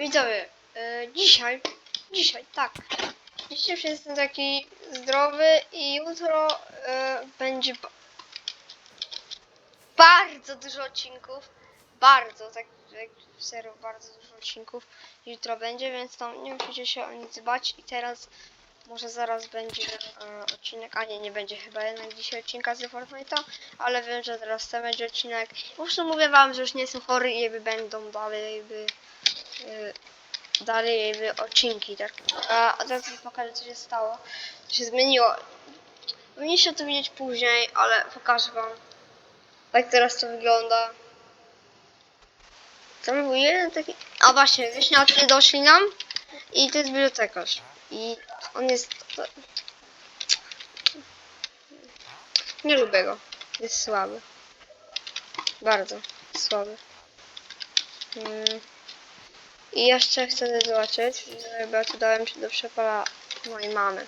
Widzowie, e, dzisiaj, dzisiaj, tak. Dzisiaj już jestem taki zdrowy i jutro e, będzie ba bardzo dużo odcinków. Bardzo, tak jak serio, bardzo dużo odcinków jutro będzie, więc tam nie musicie się o nic bać i teraz może zaraz będzie e, odcinek, a nie, nie będzie chyba jednak dzisiaj odcinka z Fortnite'a, ale wiem, że teraz ten będzie odcinek. Po prostu mówię wam, że już nie jestem chory i jakby będą dalej jakby dalej jakby odcinki, tak? A, teraz pokażę co się stało. Co się zmieniło. Powinniście to widzieć później, ale pokażę wam. Tak teraz to wygląda. Tam był jeden taki... A właśnie, wieśniacy doszli nam i to jest bibliotekarz. I on jest... Nie lubię go. Jest słaby. Bardzo słaby. Mm. I jeszcze chcę zobaczyć, ja tu dałem się do przepala mojej mamy.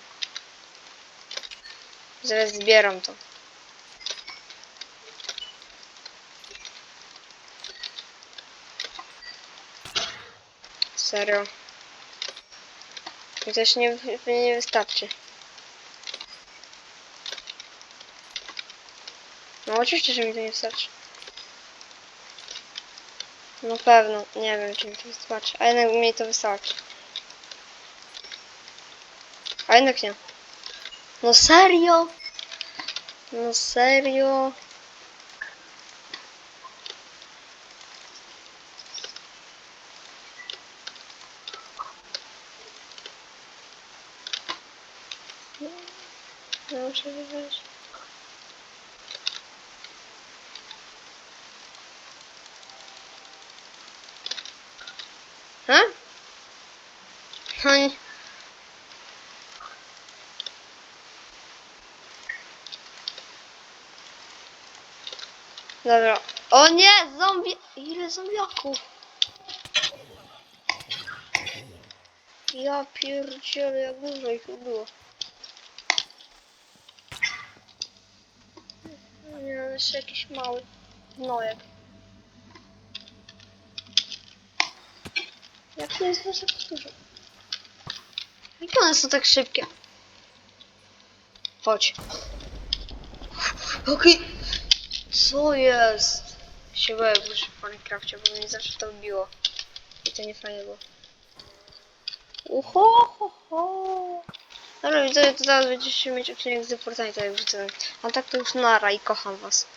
Zaraz zbieram to. Serio. Mi też nie, nie wystarczy. No oczywiście, że mi to nie wystarczy. No pewno, nie wiem czy mi to wystarczy, a jednak mi to wystarczy. A jednak nie. No serio? No serio? No, muszę wybrać. Ha? Hani? Dobra. O nie! Zombie! Ile zombiaków? Ja pierdzielę, jak dużo ich było. Nie, jeszcze jakiś mały gnojek. Jak to jest dużo? Jak one są tak szybkie? Chodź. Okej. Co jest? Się boję, bo już w Minecrafcie, bo mnie zawsze to biło. I to nie fajnie było. Uho, ho, ho. Dobra, widzowie, to teraz będziecie mieć odcinek z Fortnite'a, jak wrzucę. A tak to już nara i kocham was.